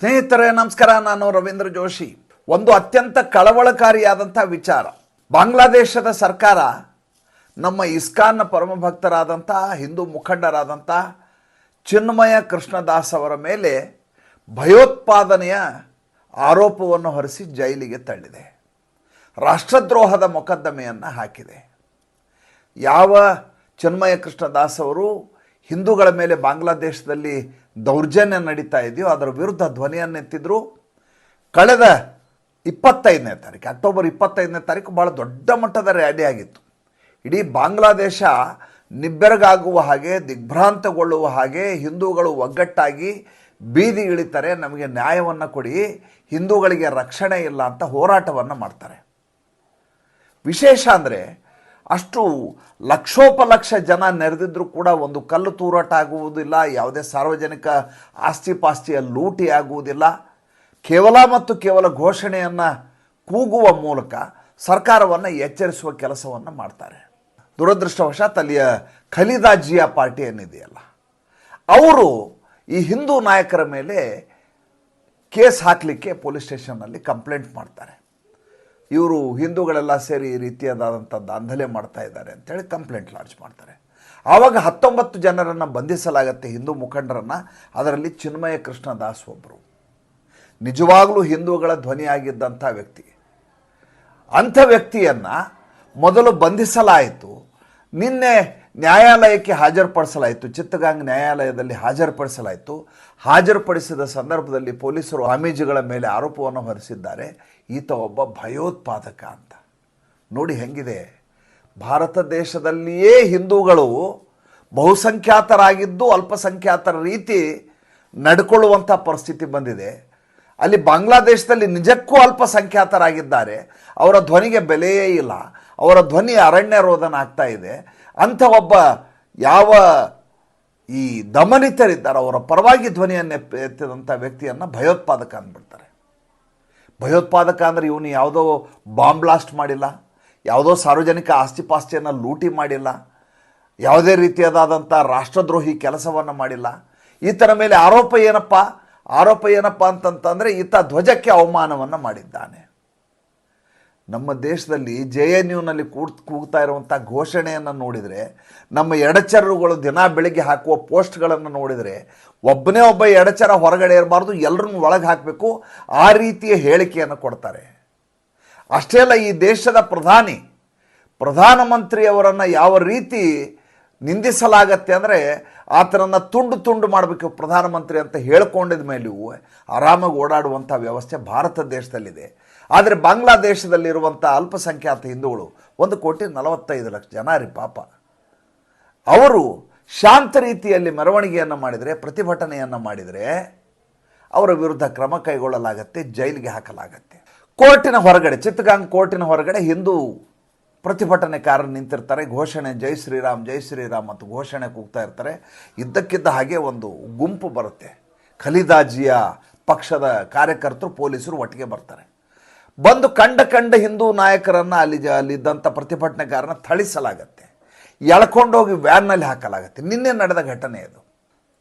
ಸ್ನೇಹಿತರೆ, ನಮಸ್ಕಾರ. ನಾನು ರವೀಂದ್ರ ಜೋಶಿ. ಒಂದು ಅತ್ಯಂತ ಕಳವಳಕಾರಿಯಾದಂಥ ವಿಚಾರ. ಬಾಂಗ್ಲಾದೇಶದ ಸರ್ಕಾರ ನಮ್ಮ ಇಸ್ಕಾನ್ನ ಪರಮ ಭಕ್ತರಾದಂಥ ಹಿಂದೂ ಮುಖಂಡರಾದಂಥ ಚಿನ್ಮಯ ಕೃಷ್ಣದಾಸ್ ಅವರ ಮೇಲೆ ಭಯೋತ್ಪಾದನೆಯ ಆರೋಪವನ್ನು ಹೊರಿಸಿ ಜೈಲಿಗೆ ತಳ್ಳಿದೆ. ರಾಷ್ಟ್ರದ್ರೋಹದ ಮೊಕದ್ದಮೆಯನ್ನು ಹಾಕಿದೆ. ಯಾವ ಚಿನ್ಮಯ ಕೃಷ್ಣದಾಸ್ ಅವರು ಹಿಂದೂಗಳ ಮೇಲೆ ಬಾಂಗ್ಲಾದೇಶದಲ್ಲಿ ದೌರ್ಜನ್ಯ ನಡೀತಾ ಇದೆಯೋ, ಅದರ ವಿರುದ್ಧ ಧ್ವನಿಯನ್ನೆತ್ತಿದ್ರು. ಕಳೆದ ಇಪ್ಪತ್ತೈದನೇ ತಾರೀಕು, ಅಕ್ಟೋಬರ್ ಇಪ್ಪತ್ತೈದನೇ ತಾರೀಕು ಭಾಳ ದೊಡ್ಡ ಮಟ್ಟದ ರ್ಯಾಲಿ ಆಗಿತ್ತು. ಇಡೀ ಬಾಂಗ್ಲಾದೇಶ ನಿಬ್ಬೆರಗಾಗುವ ಹಾಗೆ, ದಿಗ್ಭ್ರಾಂತಗೊಳ್ಳುವ ಹಾಗೆ, ಹಿಂದೂಗಳು ಒಗ್ಗಟ್ಟಾಗಿ ಬೀದಿ ಇಳಿತಾರೆ, ನಮಗೆ ನ್ಯಾಯವನ್ನು ಕೊಡಿ, ಹಿಂದೂಗಳಿಗೆ ರಕ್ಷಣೆ ಇಲ್ಲ ಅಂತ ಹೋರಾಟವನ್ನು ಮಾಡ್ತಾರೆ. ವಿಶೇಷ ಅಂದರೆ ಅಷ್ಟು ಲಕ್ಷೋಪಲಕ್ಷ ಜನ ನೆರೆದಿದ್ದರೂ ಕೂಡ ಒಂದು ಕಲ್ಲು ತೂರಾಟ ಆಗುವುದಿಲ್ಲ, ಯಾವುದೇ ಸಾರ್ವಜನಿಕ ಆಸ್ತಿ ಪಾಸ್ತಿಯ ಲೂಟಿ ಆಗುವುದಿಲ್ಲ. ಕೇವಲ ಮತ್ತು ಕೇವಲ ಘೋಷಣೆಯನ್ನು ಕೂಗುವ ಮೂಲಕ ಸರ್ಕಾರವನ್ನು ಎಚ್ಚರಿಸುವ ಕೆಲಸವನ್ನು ಮಾಡ್ತಾರೆ. ದುರದೃಷ್ಟವಶಾತ್ ಅಲ್ಲಿಯ ಖಲೀದಾ ಜಿಯಾ ಪಾರ್ಟಿ ಏನಿದೆಯಲ್ಲ, ಅವರು ಈ ಹಿಂದೂ ನಾಯಕರ ಮೇಲೆ ಕೇಸ್ ಹಾಕಲಿಕ್ಕೆ ಪೊಲೀಸ್ ಸ್ಟೇಷನ್ನಲ್ಲಿ ಕಂಪ್ಲೇಂಟ್ ಮಾಡ್ತಾರೆ. ಇವರು ಹಿಂದೂಗಳೆಲ್ಲ ಸೇರಿ ಈ ರೀತಿಯಾದಂಥ ದಾಂಧಲೆ ಮಾಡ್ತಾ ಇದ್ದಾರೆ ಅಂತೇಳಿ ಕಂಪ್ಲೇಂಟ್ ಲಾಂಚ್ ಮಾಡ್ತಾರೆ. ಆವಾಗ ಹತ್ತೊಂಬತ್ತು ಜನರನ್ನು ಬಂಧಿಸಲಾಗತ್ತೆ ಹಿಂದೂ ಮುಖಂಡರನ್ನು, ಅದರಲ್ಲಿ ಚಿನ್ಮಯ ಕೃಷ್ಣ ದಾಸ್ ಒಬ್ಬರು ನಿಜವಾಗಲೂ ಹಿಂದೂಗಳ ಧ್ವನಿಯಾಗಿದ್ದಂಥ ವ್ಯಕ್ತಿ. ಅಂಥ ವ್ಯಕ್ತಿಯನ್ನು ಮೊದಲು ಬಂಧಿಸಲಾಯಿತು. ನಿನ್ನೆ ನ್ಯಾಯಾಲಯಕ್ಕೆ ಹಾಜರುಪಡಿಸಲಾಯಿತು. ಚಿತ್ತಗಾಂಗ್ ನ್ಯಾಯಾಲಯದಲ್ಲಿ ಹಾಜರುಪಡಿಸಲಾಯಿತು. ಹಾಜರುಪಡಿಸಿದ ಸಂದರ್ಭದಲ್ಲಿ ಪೊಲೀಸರು ಸ್ವಾಮೀಜಿಗಳ ಮೇಲೆ ಆರೋಪವನ್ನು ಹೊರಿಸಿದ್ದಾರೆ. ಈತ ಒಬ್ಬ ಭಯೋತ್ಪಾದಕ ಅಂತ. ನೋಡಿ ಹೆಂಗಿದೆ. ಭಾರತ ದೇಶದಲ್ಲಿಯೇ ಹಿಂದೂಗಳು ಬಹುಸಂಖ್ಯಾತರಾಗಿದ್ದು ಅಲ್ಪಸಂಖ್ಯಾತರ ರೀತಿ ನಡ್ಕೊಳ್ಳುವಂಥ ಪರಿಸ್ಥಿತಿ ಬಂದಿದೆ. ಅಲ್ಲಿ ಬಾಂಗ್ಲಾದೇಶದಲ್ಲಿ ನಿಜಕ್ಕೂ ಅಲ್ಪಸಂಖ್ಯಾತರಾಗಿದ್ದಾರೆ. ಅವರ ಧ್ವನಿಗೆ ಬೆಲೆಯೇ ಇಲ್ಲ. ಅವರ ಧ್ವನಿ ಅರಣ್ಯ ರೋಧನ ಆಗ್ತಾ ಇದೆ. ಅಂಥ ಒಬ್ಬ ಯಾವ ಈ ದಮನಿತರಿದ್ದಾರೆ, ಅವರ ಪರವಾಗಿ ಧ್ವನಿಯನ್ನು ಎತ್ತಿದಂಥ ವ್ಯಕ್ತಿಯನ್ನು ಭಯೋತ್ಪಾದಕ ಅಂದ್ಬಿಡ್ತಾರೆ. ಭಯೋತ್ಪಾದಕ ಅಂದರೆ ಇವನು ಯಾವುದೋ ಬಾಂಬ್ ಬ್ಲಾಸ್ಟ್ ಮಾಡಿಲ್ಲ, ಯಾವುದೋ ಸಾರ್ವಜನಿಕ ಆಸ್ತಿಪಾಸ್ತಿಯನ್ನು ಲೂಟಿ ಮಾಡಿಲ್ಲ, ಯಾವುದೇ ರೀತಿಯಾದಂಥ ರಾಷ್ಟ್ರದ್ರೋಹಿ ಕೆಲಸವನ್ನು ಮಾಡಿಲ್ಲ. ಈತನ ಮೇಲೆ ಆರೋಪ ಏನಪ್ಪ? ಆರೋಪ ಏನಪ್ಪ ಅಂತಂತಂದರೆ, ಈತ ಧ್ವಜಕ್ಕೆ ಅವಮಾನವನ್ನು ಮಾಡಿದ್ದಾನೆ. ನಮ್ಮ ದೇಶದಲ್ಲಿ ಜೆ ಎನ್ ಯುನಲ್ಲಿ ಕೂಡ್ ಕೂಗ್ತಾ ಇರುವಂಥ ಘೋಷಣೆಯನ್ನು ನೋಡಿದರೆ, ನಮ್ಮ ಎಡಚರರುಗಳು ದಿನ ಬೆಳಿಗ್ಗೆ ಹಾಕುವ ಪೋಸ್ಟ್ಗಳನ್ನು ನೋಡಿದರೆ, ಒಬ್ಬನೇ ಒಬ್ಬ ಎಡಚರ ಹೊರಗಡೆ ಇರಬಾರ್ದು, ಎಲ್ಲರನ್ನು ಒಳಗೆ ಹಾಕಬೇಕು, ಆ ರೀತಿಯ ಹೇಳಿಕೆಯನ್ನು ಕೊಡ್ತಾರೆ. ಅಷ್ಟೇ ಅಲ್ಲ, ಈ ದೇಶದ ಪ್ರಧಾನಿ, ಪ್ರಧಾನಮಂತ್ರಿಯವರನ್ನು ಯಾವ ರೀತಿ ನಿಂದಿಸಲಾಗತ್ತೆ ಅಂದರೆ, ಆತನನ್ನು ತುಂಡು ತುಂಡು ಮಾಡಬೇಕು ಪ್ರಧಾನಮಂತ್ರಿ ಅಂತ ಹೇಳ್ಕೊಂಡಿದ ಮೇಲೆ ಆರಾಮಾಗಿ ಓಡಾಡುವಂಥ ವ್ಯವಸ್ಥೆ ಭಾರತ ದೇಶದಲ್ಲಿದೆ. ಆದರೆ ಬಾಂಗ್ಲಾದೇಶದಲ್ಲಿರುವಂಥ ಅಲ್ಪಸಂಖ್ಯಾತ ಹಿಂದೂಗಳು ಒಂದು ಕೋಟಿ ನಲವತ್ತೈದು ಲಕ್ಷ ಜನ ರೀ ಪಾಪ. ಅವರು ಶಾಂತ ರೀತಿಯಲ್ಲಿ ಮೆರವಣಿಗೆಯನ್ನು ಮಾಡಿದರೆ, ಪ್ರತಿಭಟನೆಯನ್ನು ಮಾಡಿದರೆ ಅವರ ವಿರುದ್ಧ ಕ್ರಮ ಕೈಗೊಳ್ಳಲಾಗತ್ತೆ, ಜೈಲಿಗೆ ಹಾಕಲಾಗತ್ತೆ. ಕೋರ್ಟಿನ ಹೊರಗಡೆ ಚಿತ್ತಗಾಂಗ್ ಕೋರ್ಟಿನ ಹೊರಗಡೆ ಹಿಂದೂ ಪ್ರತಿಭಟನೆಕಾರರು ನಿಂತಿರ್ತಾರೆ. ಘೋಷಣೆ, ಜೈ ಶ್ರೀರಾಮ್ ಜೈ ಶ್ರೀರಾಮ್ ಅಂತ ಘೋಷಣೆ ಕೂಗ್ತಾ ಇರ್ತಾರೆ. ಇದ್ದಕ್ಕಿದ್ದ ಹಾಗೆ ಒಂದು ಗುಂಪು ಬರುತ್ತೆ. ಖಲಿದಾಜಿಯ ಪಕ್ಷದ ಕಾರ್ಯಕರ್ತರು, ಪೊಲೀಸರು ಒಟ್ಟಿಗೆ ಬರ್ತಾರೆ. ಬಂದು ಕಂಡ ಕಂಡ ಹಿಂದೂ ನಾಯಕರನ್ನು ಅಲ್ಲಿ ಜ ಅಲ್ಲಿದ್ದಂಥ ಪ್ರತಿಭಟನೆಗಾರನ ಥಳಿಸಲಾಗತ್ತೆ. ಎಳ್ಕೊಂಡೋಗಿ ವ್ಯಾನ್ನಲ್ಲಿ ಹಾಕಲಾಗತ್ತೆ. ನಿನ್ನೆ ನಡೆದ ಘಟನೆ ಅದು.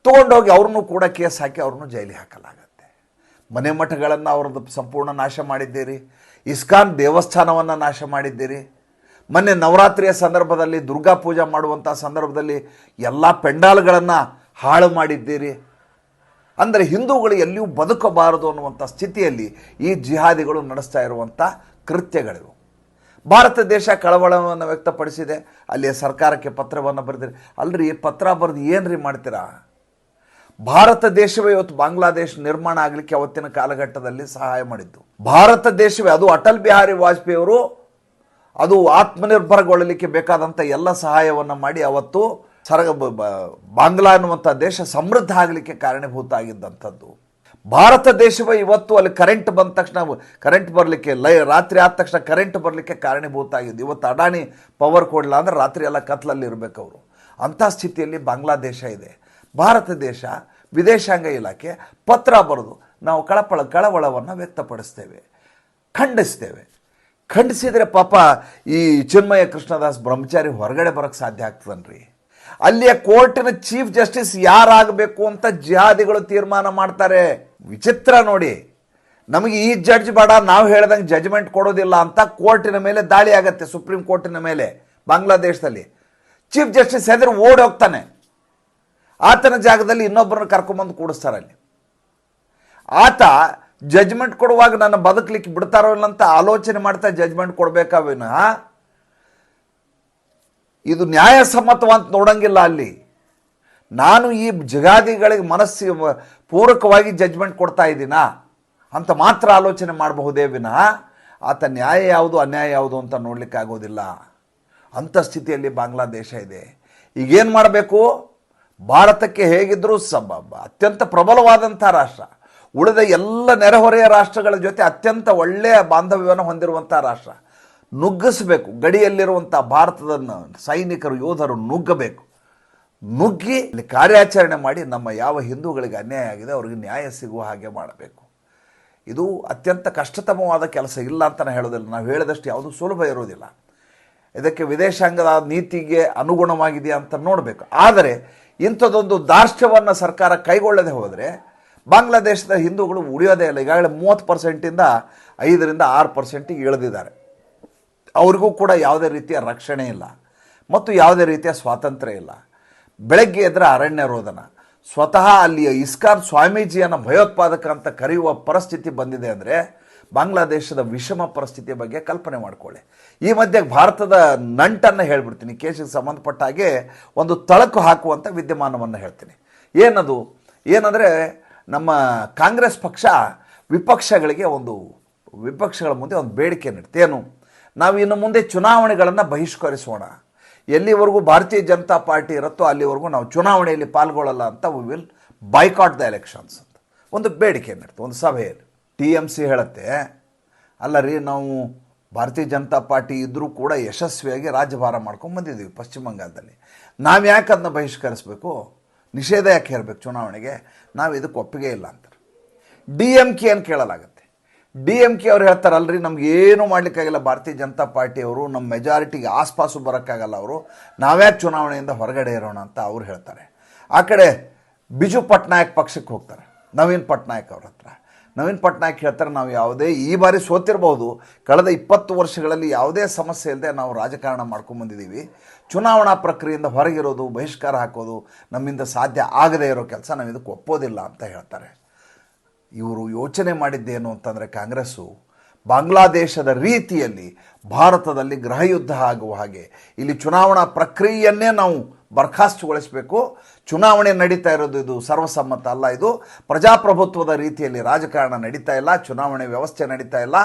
ತೊಗೊಂಡೋಗಿ ಅವ್ರನ್ನೂ ಕೂಡ ಕೇಸ್ ಹಾಕಿ ಅವ್ರನ್ನೂ ಜೈಲಿಗೆ ಹಾಕಲಾಗತ್ತೆ. ಮನೆ ಮಠಗಳನ್ನು ಅವ್ರದ್ದು ಸಂಪೂರ್ಣ ನಾಶ ಮಾಡಿದ್ದೀರಿ. ಇಸ್ಕಾನ್ ದೇವಸ್ಥಾನವನ್ನು ನಾಶ ಮಾಡಿದ್ದೀರಿ. ಮೊನ್ನೆ ನವರಾತ್ರಿಯ ಸಂದರ್ಭದಲ್ಲಿ ದುರ್ಗಾ ಪೂಜೆ ಮಾಡುವಂಥ ಸಂದರ್ಭದಲ್ಲಿ ಎಲ್ಲ ಪೆಂಡಾಲ್ಗಳನ್ನು ಹಾಳು ಮಾಡಿದ್ದೀರಿ. ಅಂದರೆ ಹಿಂದೂಗಳು ಎಲ್ಲಿಯೂ ಬದುಕಬಾರದು ಅನ್ನುವಂಥ ಸ್ಥಿತಿಯಲ್ಲಿ ಈ ಜಿಹಾದಿಗಳು ನಡೆಸ್ತಾ ಇರುವಂಥ ಕೃತ್ಯಗಳಿವು. ಭಾರತ ದೇಶ ಕಳವಳವನ್ನು ವ್ಯಕ್ತಪಡಿಸಿದೆ. ಅಲ್ಲಿಯ ಸರ್ಕಾರಕ್ಕೆ ಪತ್ರವನ್ನು ಬರೆದಿರಿ ಅಲ್ರಿ ಪತ್ರ ಬರೆದು ಏನ್ರಿ ಮಾಡ್ತೀರಾ? ಭಾರತ ದೇಶವೇ ಇವತ್ತು ಬಾಂಗ್ಲಾದೇಶ ನಿರ್ಮಾಣ ಆಗಲಿಕ್ಕೆ ಅವತ್ತಿನ ಕಾಲಘಟ್ಟದಲ್ಲಿ ಸಹಾಯ ಮಾಡಿದ್ದು. ಭಾರತ ದೇಶವೇ, ಅದು ಅಟಲ್ ಬಿಹಾರಿ ವಾಜಪೇಯಿ ಅವರು ಅದು ಆತ್ಮನಿರ್ಭರಗೊಳ್ಳಲಿಕ್ಕೆ ಬೇಕಾದಂಥ ಎಲ್ಲ ಸಹಾಯವನ್ನು ಮಾಡಿ ಅವತ್ತು ಸರ ಬಾಂಗ್ಲಾ ಅನ್ನುವಂಥ ದೇಶ ಸಮೃದ್ಧ ಆಗಲಿಕ್ಕೆ ಕಾರಣೀಭೂತ ಆಗಿದ್ದಂಥದ್ದು ಭಾರತ ದೇಶವೇ ಇವತ್ತು ಅಲ್ಲಿ ಕರೆಂಟ್ ಬಂದ ತಕ್ಷಣ ಕರೆಂಟ್ ಬರಲಿಕ್ಕೆ, ಲೈ, ರಾತ್ರಿ ಆದ ತಕ್ಷಣ ಕರೆಂಟ್ ಬರಲಿಕ್ಕೆ ಕಾರಣೀಭೂತ ಆಗಿದ್ದು ಇವತ್ತು ಅಡಾಣಿ ಪವರ್ ಕೊಡಲ್ಲ ಅಂದರೆ ರಾತ್ರಿ ಎಲ್ಲ ಕತ್ಲಲ್ಲಿ ಇರಬೇಕು ಅವರು. ಅಂಥ ಸ್ಥಿತಿಯಲ್ಲಿ ಬಾಂಗ್ಲಾದೇಶ ಇದೆ. ಭಾರತ ದೇಶ, ವಿದೇಶಾಂಗ ಇಲಾಖೆ ಪತ್ರ ಬರೆದು ನಾವು ಕಳಪಳ, ಕಳವಳವನ್ನು ವ್ಯಕ್ತಪಡಿಸ್ತೇವೆ. ಖಂಡಿಸ್ತೇವೆ. ಖಂಡಿಸಿದರೆ ಪಾಪ ಈ ಚಿನ್ಮಯ ಕೃಷ್ಣದಾಸ್ ಬ್ರಹ್ಮಚಾರಿ ಹೊರಗಡೆ ಬರೋಕ್ಕೆ ಸಾಧ್ಯ ಆಗ್ತದನ್ರಿ. ಅಲ್ಲಿಯ ಕೋರ್ಟಿನ ಚೀಫ್ ಜಸ್ಟಿಸ್ ಯಾರಾಗಬೇಕು ಅಂತ ಜಿಹಾದಿಗಳು ತೀರ್ಮಾನ ಮಾಡ್ತಾರೆ. ವಿಚಿತ್ರ ನೋಡಿ. ನಮಗೆ ಈ ಜಡ್ಜ್ ಬೇಡ, ನಾವು ಹೇಳ್ದಂಗೆ ಜಜ್ಮೆಂಟ್ ಕೊಡೋದಿಲ್ಲ ಅಂತ ಕೋರ್ಟಿನ ಮೇಲೆ ದಾಳಿ ಆಗತ್ತೆ, ಸುಪ್ರೀಂ ಕೋರ್ಟಿನ ಮೇಲೆ, ಬಾಂಗ್ಲಾದೇಶದಲ್ಲಿ. ಚೀಫ್ ಜಸ್ಟಿಸ್ ಹೆದರು ಓಡಿ ಹೋಗ್ತಾನೆ. ಆತನ ಜಾಗದಲ್ಲಿ ಇನ್ನೊಬ್ಬರನ್ನ ಕರ್ಕೊಂಬಂದು ಕೂಡಿಸ್ತಾರೆ ಅಲ್ಲಿ. ಆತ ಜಜ್ಮೆಂಟ್ ಕೊಡುವಾಗ ನನ್ನ ಬದುಕಲಿಕ್ಕೆ ಬಿಡ್ತಾರೋ ಇಲ್ಲ ಅಂತ ಆಲೋಚನೆ ಮಾಡ್ತಾ ಜಜ್ಮೆಂಟ್ ಕೊಡಬೇಕಾವಿನ ಇದು ನ್ಯಾಯಸಮ್ಮತವಂತ ನೋಡಂಗಿಲ್ಲ ಅಲ್ಲಿ. ನಾನು ಈ ಜಗಾದಿಗಳಿಗೆ ಮನಸ್ಸು ಪೂರಕವಾಗಿ ಜಜ್ಮೆಂಟ್ ಕೊಡ್ತಾ ಇದ್ದೀನಾ? ಅಂತ ಮಾತ್ರ ಆಲೋಚನೆ ಮಾಡಬಹುದೇ ವಿನಃ? ಆತ ನ್ಯಾಯ ಯಾವುದು, ಅನ್ಯಾಯ ಯಾವುದು ಅಂತ ನೋಡಲಿಕ್ಕೆ ಆಗೋದಿಲ್ಲ. ಅಂಥ ಸ್ಥಿತಿಯಲ್ಲಿ ಬಾಂಗ್ಲಾದೇಶ ಇದೆ. ಈಗೇನು ಮಾಡಬೇಕು? ಭಾರತಕ್ಕೆ ಹೇಗಿದ್ದರೂ ಸಬ, ಅತ್ಯಂತ ಪ್ರಬಲವಾದಂಥ ರಾಷ್ಟ್ರ. ಉಳಿದ ಎಲ್ಲ ನೆರೆಹೊರೆಯ ರಾಷ್ಟ್ರಗಳ ಜೊತೆ ಅತ್ಯಂತ ಒಳ್ಳೆಯ ಬಾಂಧವ್ಯವನ್ನು ಹೊಂದಿರುವಂಥ ರಾಷ್ಟ್ರ. ನುಗ್ಗಿಸಬೇಕು. ಗಡಿಯಲ್ಲಿರುವಂಥ ಭಾರತದ ಸೈನಿಕರು, ಯೋಧರು ನುಗ್ಗಬೇಕು. ನುಗ್ಗಿ ಇಲ್ಲಿ ಕಾರ್ಯಾಚರಣೆ ಮಾಡಿ ನಮ್ಮ ಯಾವ ಹಿಂದೂಗಳಿಗೆ ಅನ್ಯಾಯ ಆಗಿದೆ ಅವ್ರಿಗೆ ನ್ಯಾಯ ಸಿಗುವ ಹಾಗೆ ಮಾಡಬೇಕು. ಇದು ಅತ್ಯಂತ ಕಷ್ಟತಮವಾದ ಕೆಲಸ ಇಲ್ಲ ಅಂತ ನಾನು ಹೇಳೋದಿಲ್ಲ. ನಾವು ಹೇಳಿದಷ್ಟು ಯಾವುದೂ ಸುಲಭ ಇರೋದಿಲ್ಲ ಇದಕ್ಕೆ ವಿದೇಶಾಂಗದ ನೀತಿಗೆ ಅನುಗುಣವಾಗಿದೆಯಾ ಅಂತ ನೋಡಬೇಕು. ಆದರೆ ಇಂಥದ್ದೊಂದು ದಾರ್ಷ್ಟ್ಯವನ್ನು ಸರ್ಕಾರ ಕೈಗೊಳ್ಳದೆ ಹೋದರೆ ಬಾಂಗ್ಲಾದೇಶದ ಹಿಂದೂಗಳು ಉಳಿಯೋದೇ ಇಲ್ಲ. ಈಗಾಗಲೇ ಮೂವತ್ತು ಪರ್ಸೆಂಟಿಂದ ಐದರಿಂದ ಆರು ಪರ್ಸೆಂಟಿಗೆ ಇಳಿದಿದ್ದಾರೆ. ಅವ್ರಿಗೂ ಕೂಡ ಯಾವುದೇ ರೀತಿಯ ರಕ್ಷಣೆ ಇಲ್ಲ ಮತ್ತು ಯಾವುದೇ ರೀತಿಯ ಸ್ವಾತಂತ್ರ್ಯ ಇಲ್ಲ. ಬೆಳಗ್ಗೆ ಎದ್ರೆ ಅರಣ್ಯ ರೋದನ ಸ್ವತಃ ಅಲ್ಲಿಯ ಇಸ್ಕಾನ್ ಸ್ವಾಮೀಜಿಯನ್ನು ಭಯೋತ್ಪಾದಕ ಅಂತ ಕರೆಯುವ ಪರಿಸ್ಥಿತಿ ಬಂದಿದೆ ಅಂದರೆ ಬಾಂಗ್ಲಾದೇಶದ ವಿಷಮ ಪರಿಸ್ಥಿತಿಯ ಬಗ್ಗೆ ಕಲ್ಪನೆ ಮಾಡಿಕೊಳ್ಳಿ. ಈ ಮಧ್ಯೆ ಭಾರತದ ನಂಟನ್ನು ಹೇಳ್ಬಿಡ್ತೀನಿ. ಕೇಸಿಗೆ ಸಂಬಂಧಪಟ್ಟ ಹಾಗೆ ಒಂದು ತಳಕು ಹಾಕುವಂಥ ವಿದ್ಯಮಾನವನ್ನು ಹೇಳ್ತೀನಿ. ಏನದು? ಏನಂದರೆ ನಮ್ಮ ಕಾಂಗ್ರೆಸ್ ಪಕ್ಷ ವಿಪಕ್ಷಗಳಿಗೆ ಒಂದು ವಿಪಕ್ಷಗಳ ಮುಂದೆ ಒಂದು ಬೇಡಿಕೆ ನೀಡುತ್ತೆ. ಏನು? ನಾವು ಇನ್ನು ಮುಂದೆ ಚುನಾವಣೆಗಳನ್ನು ಬಹಿಷ್ಕರಿಸೋಣ. ಎಲ್ಲಿವರೆಗೂ ಭಾರತೀಯ ಜನತಾ ಪಾರ್ಟಿ ಇರುತ್ತೋ ಅಲ್ಲಿವರೆಗೂ ನಾವು ಚುನಾವಣೆಯಲ್ಲಿ ಪಾಲ್ಗೊಳ್ಳಲ್ಲ ಅಂತ we will boycott the elections ಅಂತ. ಒಂದು ಬೇಡಿಕೆ ಇರ್ತದೆ ಒಂದು ಸಭೆಯಲ್ಲಿ. ಟಿ ಎಂ ಸಿ ಹೇಳುತ್ತೆ, ಅಲ್ಲ ರೀ, ನಾವು ಭಾರತೀಯ ಜನತಾ ಪಾರ್ಟಿ ಇದ್ದರೂ ಕೂಡ ಯಶಸ್ವಿಯಾಗಿ ರಾಜ್ಯಭಾರ ಮಾಡ್ಕೊಂಡು ಬಂದಿದ್ದೀವಿ ಪಶ್ಚಿಮ ಬಂಗಾಳದಲ್ಲಿ. ನಾವು ಯಾಕೆ ಅದನ್ನ ಬಹಿಷ್ಕರಿಸಬೇಕು? ನಿಷೇಧ ಯಾಕೆ ಇರಬೇಕು ಚುನಾವಣೆಗೆ? ನಾವು ಇದಕ್ಕೆ ಒಪ್ಪಿಗೆ ಇಲ್ಲ ಅಂತಾರೆ. ಡಿ ಎಂ ಕೆ ಏನು ಕೇಳಲಾಗುತ್ತೆ? ಡಿ ಎಂ ಕೆ ಅವ್ರು ಹೇಳ್ತಾರಲ್ರಿ, ನಮ್ಗೆ ಏನು ಮಾಡ್ಲಿಕ್ಕಾಗಿಲ್ಲ. ಭಾರತೀಯ ಜನತಾ ಪಾರ್ಟಿಯವರು ನಮ್ಮ ಮೆಜಾರಿಟಿಗೆ ಆಸ್ಪಾಸು ಬರೋಕ್ಕಾಗಲ್ಲ ಅವರು. ನಾವ್ಯಾಕೆ ಚುನಾವಣೆಯಿಂದ ಹೊರಗಡೆ ಇರೋಣ ಅಂತ ಅವ್ರು ಹೇಳ್ತಾರೆ. ಆ ಕಡೆ ಬಿಜು ಪಟ್ನಾಯಕ್ ಪಕ್ಷಕ್ಕೆ ಹೋಗ್ತಾರೆ. ನವೀನ್ ಪಟ್ನಾಯಕ್ ಅವ್ರ ಹತ್ರ. ನವೀನ್ ಪಟ್ನಾಯಕ್ ಹೇಳ್ತಾರೆ, ನಾವು ಯಾವುದೇ ಈ ಬಾರಿ ಸೋತಿರ್ಬೋದು. ಕಳೆದ ಇಪ್ಪತ್ತು ವರ್ಷಗಳಲ್ಲಿ ಯಾವುದೇ ಸಮಸ್ಯೆ ಇಲ್ಲದೆ ನಾವು ರಾಜಕಾರಣ ಮಾಡ್ಕೊಂಬಂದಿದ್ದೀವಿ ಚುನಾವಣಾ ಪ್ರಕ್ರಿಯೆಯಿಂದ ಹೊರಗಿರೋದು, ಬಹಿಷ್ಕಾರ ಹಾಕೋದು ನಮ್ಮಿಂದ ಸಾಧ್ಯ ಆಗದೇ ಇರೋ ಕೆಲಸ ನಾವು ಇದಕ್ಕೆ ಒಪ್ಪೋದಿಲ್ಲ ಅಂತ ಹೇಳ್ತಾರೆ. ಇವರು ಯೋಚನೆ ಮಾಡಿದ್ದೇನು ಅಂತಂದರೆ ಕಾಂಗ್ರೆಸ್ಸು ಬಾಂಗ್ಲಾದೇಶದ ರೀತಿಯಲ್ಲಿ ಭಾರತದಲ್ಲಿ ಗೃಹಯುದ್ಧ ಆಗುವ ಹಾಗೆ. ಇಲ್ಲಿ ಚುನಾವಣಾ ಪ್ರಕ್ರಿಯೆಯನ್ನೇ ನಾವು ಬರ್ಖಾಸ್ತುಗೊಳಿಸಬೇಕು. ಚುನಾವಣೆ ನಡೀತಾ ಇರೋದು ಇದು ಸರ್ವಸಮ್ಮತ ಅಲ್ಲ ಇದು. ಪ್ರಜಾಪ್ರಭುತ್ವದ ರೀತಿಯಲ್ಲಿ ರಾಜಕಾರಣ ನಡೀತಾ ಇಲ್ಲ, ಚುನಾವಣೆ ವ್ಯವಸ್ಥೆ ನಡೀತಾ ಇಲ್ಲ.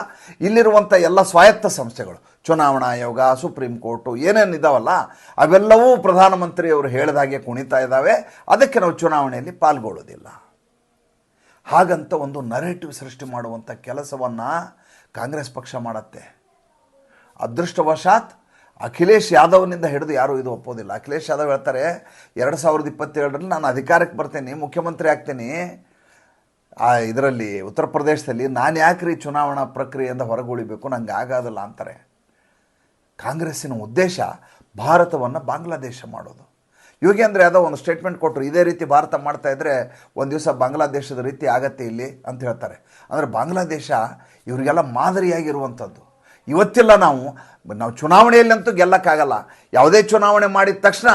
ಇಲ್ಲಿರುವಂಥ ಎಲ್ಲ ಸ್ವಾಯತ್ತ ಸಂಸ್ಥೆಗಳು, ಚುನಾವಣಾ ಆಯೋಗ, ಸುಪ್ರೀಂ ಕೋರ್ಟು ಏನೇನು ಇದಾವಲ್ಲ, ಅವೆಲ್ಲವೂ ಪ್ರಧಾನಮಂತ್ರಿಯವರು ಹೇಳಿದಾಗೆ ಕುಣಿತಾ ಇದ್ದಾವೆ. ಅದಕ್ಕೆ ನಾವು ಚುನಾವಣೆಯಲ್ಲಿ ಪಾಲ್ಗೊಳ್ಳೋದಿಲ್ಲ. ಹಾಗಂತ ಒಂದು ನರೇಟಿವ್ ಸೃಷ್ಟಿ ಮಾಡುವಂಥ ಕೆಲಸವನ್ನು ಕಾಂಗ್ರೆಸ್ ಪಕ್ಷ ಮಾಡತ್ತೆ. ಅದೃಷ್ಟವಶಾತ್ ಅಖಿಲೇಶ್ ಯಾದವ್ನಿಂದ ಹಿಡಿದು ಯಾರೂ ಇದು ಒಪ್ಪೋದಿಲ್ಲ. ಅಖಿಲೇಶ್ ಯಾದವ್ ಹೇಳ್ತಾರೆ, ಎರಡು ಸಾವಿರದ ಇಪ್ಪತ್ತೇಳರಲ್ಲಿ ನಾನು ಅಧಿಕಾರಕ್ಕೆ ಬರ್ತೇನೆ, ಮುಖ್ಯಮಂತ್ರಿ ಆಗ್ತೀನಿ. ಆ, ಇದರಲ್ಲಿ ಉತ್ತರ ಪ್ರದೇಶದಲ್ಲಿ ನಾನು ಯಾಕ್ರಿ ಚುನಾವಣಾ ಪ್ರಕ್ರಿಯೆಯಿಂದ ಹೊರಗುಳಿಬೇಕು? ನಂಗೆ ಆಗೋದಿಲ್ಲ ಅಂತಾರೆ. ಕಾಂಗ್ರೆಸ್ಸಿನ ಉದ್ದೇಶ ಭಾರತವನ್ನು ಬಾಂಗ್ಲಾದೇಶ ಮಾಡೋದು. ಯೋಗೇಂದ್ರ ಯಾವುದೋ ಒಂದು ಸ್ಟೇಟ್ಮೆಂಟ್ ಕೊಟ್ಟರು ಇದೇ ರೀತಿ ಭಾರತ ಮಾಡ್ತಾ ಇದ್ದರೆ ಒಂದು ದಿವಸ ಬಾಂಗ್ಲಾದೇಶದ ರೀತಿ ಆಗತ್ತೆ ಇಲ್ಲಿ ಅಂತ ಹೇಳ್ತಾರೆ. ಅಂದರೆ ಬಾಂಗ್ಲಾದೇಶ ಇವರಿಗೆಲ್ಲ ಮಾದರಿಯಾಗಿರುವಂಥದ್ದು. ಇವತ್ತಿಲ್ಲ ನಾವು ನಾವು ಚುನಾವಣೆಯಲ್ಲಂತೂ ಗೆಲ್ಲಕ್ಕಾಗಲ್ಲ. ಯಾವುದೇ ಚುನಾವಣೆ ಮಾಡಿದ ತಕ್ಷಣ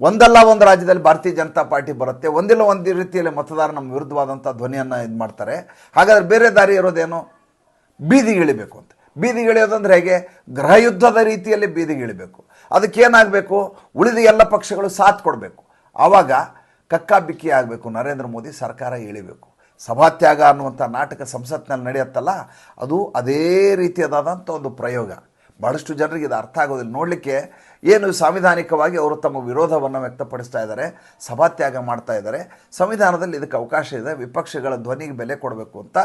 ಒಂದಲ್ಲ ಒಂದು ರಾಜ್ಯದಲ್ಲಿ ಭಾರತೀಯ ಜನತಾ ಪಾರ್ಟಿ ಬರುತ್ತೆ. ಒಂದಿಲ್ಲ ಒಂದು ರೀತಿಯಲ್ಲಿ ಮತದಾರ ನಮ್ಮ ವಿರುದ್ಧವಾದಂಥ ಧ್ವನಿಯನ್ನು ಇದು ಮಾಡ್ತಾರೆ. ಹಾಗಾದ್ರೆ ಬೇರೆ ದಾರಿ ಇರೋದೇನು? ಬೀದಿಗಿಳಿಬೇಕು ಅಂತ. ಬೀದಿಗಿಳಿಯೋದಂದ್ರೆ ಹೇಗೆ? ಗೃಹಯುದ್ಧದ ರೀತಿಯಲ್ಲಿ ಬೀದಿಗಿಳಿಬೇಕು. ಅದಕ್ಕೇನಾಗಬೇಕು? ಉಳಿದ ಎಲ್ಲ ಪಕ್ಷಗಳು ಸಾಥ್ ಕೊಡಬೇಕು. ಆವಾಗ ಕಕ್ಕಾಬಿಕ್ಕಿ ಆಗಬೇಕು. ನರೇಂದ್ರ ಮೋದಿ ಸರ್ಕಾರ ಇಳಿಬೇಕು ಸಭಾತ್ಯಾಗ ಅನ್ನುವಂಥ ನಾಟಕ ಸಂಸತ್ನಲ್ಲಿ ನಡೆಯುತ್ತಲ್ಲ, ಅದು ಅದೇ ರೀತಿಯಾದಂಥ ಒಂದು ಪ್ರಯೋಗ. ಭಾಳಷ್ಟು ಜನರಿಗೆ ಇದು ಅರ್ಥ ಆಗೋದಿಲ್ಲ. ನೋಡಲಿಕ್ಕೆ ಏನು ಸಾಂವಿಧಾನಿಕವಾಗಿ ಅವರು ತಮ್ಮ ವಿರೋಧವನ್ನು ವ್ಯಕ್ತಪಡಿಸ್ತಾ ಇದ್ದಾರೆ, ಸಭಾತ್ಯಾಗ ಮಾಡ್ತಾ ಇದ್ದಾರೆ. ಸಂವಿಧಾನದಲ್ಲಿ ಇದಕ್ಕೆ ಅವಕಾಶ ಇದೆ. ವಿಪಕ್ಷಗಳ ಧ್ವನಿಗೆ ಬೆಲೆ ಕೊಡಬೇಕು ಅಂತ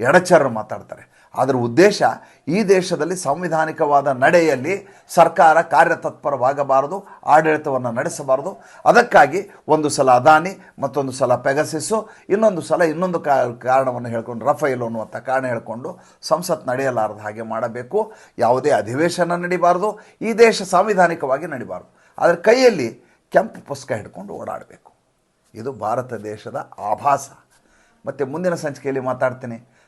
ಎಡಚರರು ಮಾತಾಡ್ತಾರೆ. ಅದರ ಉದ್ದೇಶ ಈ ದೇಶದಲ್ಲಿ ಸಂವಿಧಾನಿಕವಾದ ನಡೆಯಲ್ಲಿ ಸರ್ಕಾರ ಕಾರ್ಯತತ್ಪರವಾಗಬಾರದು, ಆಡಳಿತವನ್ನು ನಡೆಸಬಾರದು. ಅದಕ್ಕಾಗಿ ಒಂದು ಸಲ ಅದಾನಿ, ಮತ್ತೊಂದು ಸಲ ಪೆಗಸಿಸು, ಇನ್ನೊಂದು ಸಲ ಇನ್ನೊಂದು ಕಾರಣವನ್ನು ಹೇಳ್ಕೊಂಡು, ರಫೈಲು ಅನ್ನುವಂಥ ಕಾರಣ ಹೇಳ್ಕೊಂಡು ಸಂಸತ್ ನಡೆಯಲಾರದ ಹಾಗೆ ಮಾಡಬೇಕು. ಯಾವುದೇ ಅಧಿವೇಶನ ನಡಿಬಾರ್ದು, ಈ ದೇಶ ಸಾಂವಿಧಾನಿಕವಾಗಿ ನಡಿಬಾರ್ದು. ಅದರ ಕೈಯಲ್ಲಿ ಕೆಂಪು ಪುಸ್ತಕ ಹಿಡ್ಕೊಂಡು ಓಡಾಡಬೇಕು. ಇದು ಭಾರತ ದೇಶದ ಆಭಾಸ. ಮತ್ತು ಮುಂದಿನ ಸಂಚಿಕೆಯಲ್ಲಿ ಮಾತಾಡ್ತೀನಿ.